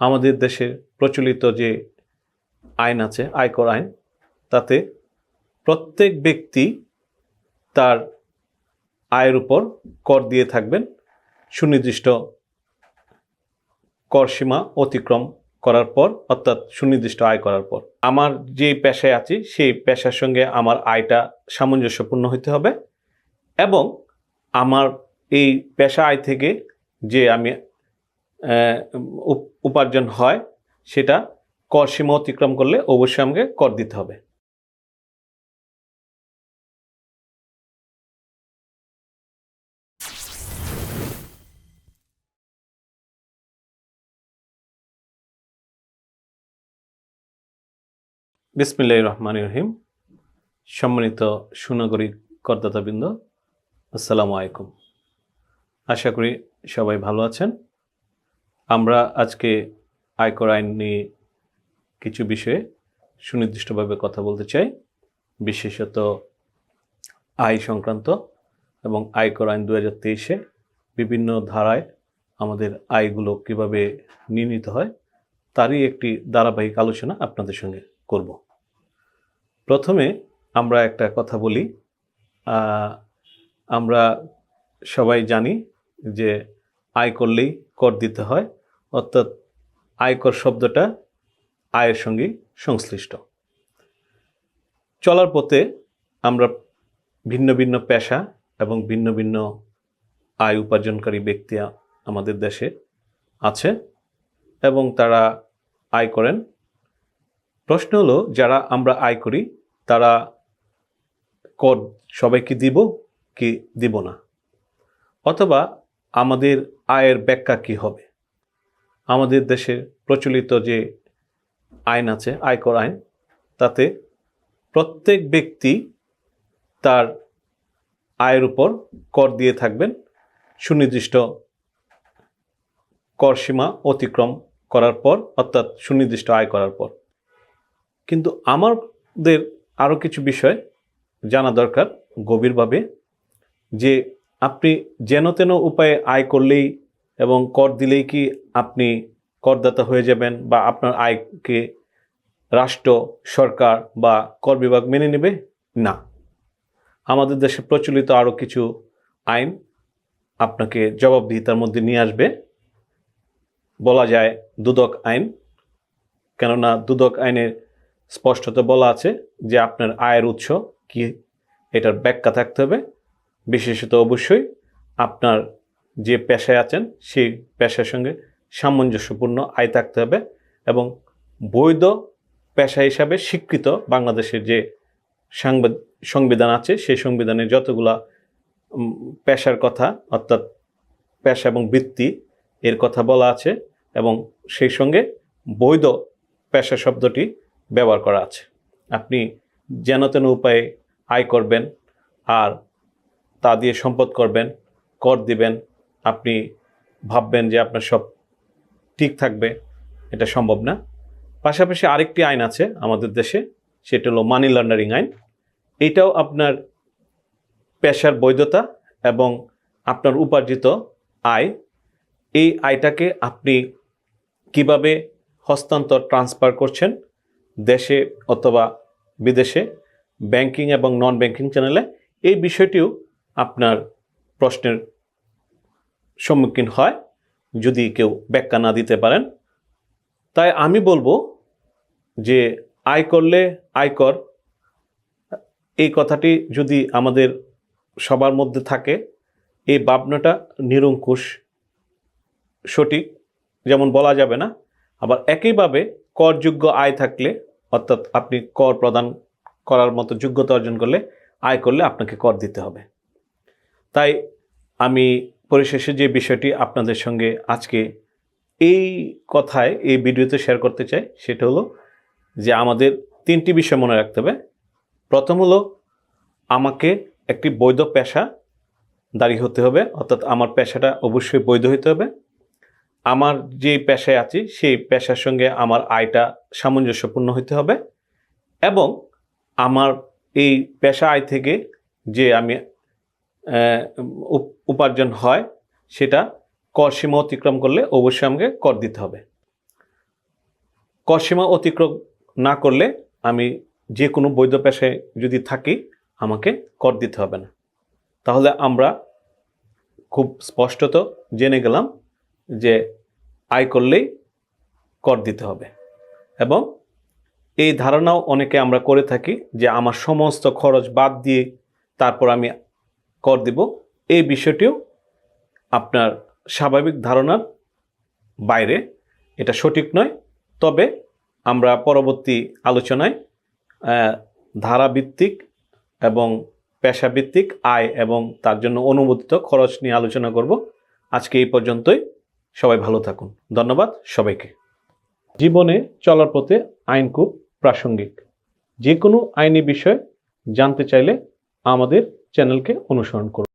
আমাদের দেশের প্রচলিত যে আইন আছে, আয়কর আইন, তাতে প্রত্যেক ব্যক্তি তার আয়ের উপর কর দিয়ে থাকবেন। সুনির্দিষ্ট কর সীমা অতিক্রম করার পর, অর্থাৎ সুনির্দিষ্ট আয় করার পর। আমার যে পেশায় আছি, সেই পেশার সঙ্গে আমার আয়টা সামঞ্জস্যপূর্ণ হতে হবে এবং আমার এই পেশা আয় থেকে যে আমি উপার্জন হয়, সেটা কর সীমা অতিক্রম করলে অবশ্যই আমাকে কর দিতে হবে। বিসমিল্লাহ রহমান রহিম। সম্মানিত সুনাগরিক করদাতাবৃন্দ, আসসালামু আলাইকুম। আশা করি সবাই ভালো আছেন। আমরা আজকে আয়কর আইন নিয়ে কিছু বিষয়ে সুনির্দিষ্টভাবে কথা বলতে চাই, বিশেষত আয় সংক্রান্ত এবং আয়কর আইন দু হাজার তেইশে বিভিন্ন ধারায় আমাদের আয়গুলো কীভাবে নির্ণীত হয়, তারই একটি ধারাবাহিক আলোচনা আপনাদের সঙ্গে করব। প্রথমে আমরা একটা কথা বলি আমরা সবাই জানি যে আয় করলেই কর দিতে হয়, অর্থাৎ আয়কর শব্দটা আয়ের সঙ্গে সংশ্লিষ্ট। চলার পথে আমরা ভিন্ন ভিন্ন পেশা এবং ভিন্ন ভিন্ন আয় উপার্জনকারী ব্যক্তি আমাদের দেশে আছে এবং তারা আয় করেন। প্রশ্ন হলো, যারা আমরা আয় করি, তারা কর সবাইকে দিব কি দিব না? অথবা আমাদের আয়ের ব্যাখ্যা কি হবে? আমাদের দেশের প্রচলিত যে আইন আছে, আয়কর আইন, তাতে প্রত্যেক ব্যক্তি তার আয়ের উপর কর দিয়ে থাকবেন। সুনির্দিষ্ট কর সীমা অতিক্রম করার পর, অর্থাৎ সুনির্দিষ্ট আয় করার পর। কিন্তু আমাদের আরও কিছু বিষয় জানা দরকার গভীরভাবে, যে আপনি যেন তেন উপায়ে আয় করলেই এবং কর দিলেই কি আপনি করদাতা হয়ে যাবেন বা আপনার আয়কে রাষ্ট্র, সরকার বা কর বিভাগ মেনে নেবে? না। আমাদের দেশে প্রচলিত আরও কিছু আইন আপনাকে জবাবদিহিতার মধ্যে নিয়ে আসবে। বলা যায় দুদক আইন। কেননা দুদক আইনের স্পষ্টত বলা আছে যে আপনার আয়ের উৎস কি, এটার ব্যাখ্যা থাকতে হবে। বিশেষত অবশ্যই আপনার যে পেশায় আছেন, সেই পেশার সঙ্গে সামঞ্জস্যপূর্ণ আয় থাকতে হবে এবং বৈধ পেশা হিসাবে স্বীকৃত বাংলাদেশের যে সংবিধান আছে, সেই সংবিধানে যতগুলা পেশার কথা, অর্থাৎ পেশা এবং বৃত্তি এর কথা বলা আছে এবং সেই সঙ্গে বৈধ পেশা শব্দটি ব্যবহার করা আছে। আপনি যেন তেন উপায়ে আয় করবেন আর তা দিয়ে সম্পদ করবেন, কর দিবেন। আপনি ভাববেন যে আপনার সব ঠিক থাকবে, এটা সম্ভব না। পাশাপাশি আরেকটি আইন আছে আমাদের দেশে, সেটা হলো মানি লন্ডারিং আইন। এটাও আপনার পেশার বৈধতা এবং আপনার উপার্জিত আয়। এই আয়টাকে আপনি কীভাবে হস্তান্তর ট্রান্সফার করছেন দেশে অথবা বিদেশে ব্যাংকিং এবং নন ব্যাংকিং চ্যানেলে এই বিষয়টিও আপনার প্রশ্নের সম্মুখীন হয় যদি কেউ ব্যাখ্যা না দিতে পারেন। তাই আমি বলব যে আয় করলে আয়কর এই কথাটি যদি আমাদের সবার মধ্যে থাকে, এই ভাবনাটা নিরঙ্কুশ, সঠিক, যেমন বলা যাবে না। আবার একইভাবে করযোগ্য আয় থাকলে, অর্থাৎ আপনি কর প্রদান করার মতো যোগ্যতা অর্জন করলে, আয় করলে আপনাকে কর দিতে হবে। তাই আমি পরিশেষে যে বিষয়টি আপনাদের সঙ্গে আজকে এই কথায়, এই ভিডিওতে শেয়ার করতে চাই, সেটা হলো যে আমাদের তিনটি বিষয় মনে রাখতে হবে। প্রথম হলো, আমাকে একটি বৈধ পেশা দাঁড়িয়ে হতে হবে, অর্থাৎ আমার পেশাটা অবশ্যই বৈধ হতে হবে। আমার যে পেশায় আছি, সেই পেশার সঙ্গে আমার আয়টা সামঞ্জস্যপূর্ণ হতে হবে এবং আমার এই পেশা আয় থেকে যে আমি উপার্জন হয়, সেটা কর সীমা অতিক্রম করলে অবশ্যই আমাকে কর দিতে হবে। কর সীমা অতিক্রম না করলে আমি যে কোনো বৈধ পেশায় যদি থাকি, আমাকে কর দিতে হবে না। তাহলে আমরা খুব স্পষ্টত জেনে গেলাম যে আয় করলেই কর দিতে হবে। এবং এই ধারণাও অনেকে আমরা করে থাকি যে আমার সমস্ত খরচ বাদ দিয়ে তারপর আমি কর দিব। এই বিষয়টিও আপনার স্বাভাবিক ধারণার বাইরে। এটা সঠিক নয়। তবে আমরা পরবর্তী আলোচনায় ধারাভিত্তিক এবং পেশাভিত্তিক আয় এবং তার জন্য অনুমোদিত খরচ নিয়ে আলোচনা করব। আজকে এই পর্যন্তই। সবাই ভালো থাকুন। ধন্যবাদ সবাইকে। জীবনে চলার পথে আইন খুব প্রাসঙ্গিক। যে কোনো আইনি বিষয় জানতে চাইলে আমাদের চ্যানেলকে অনুসরণ করুন।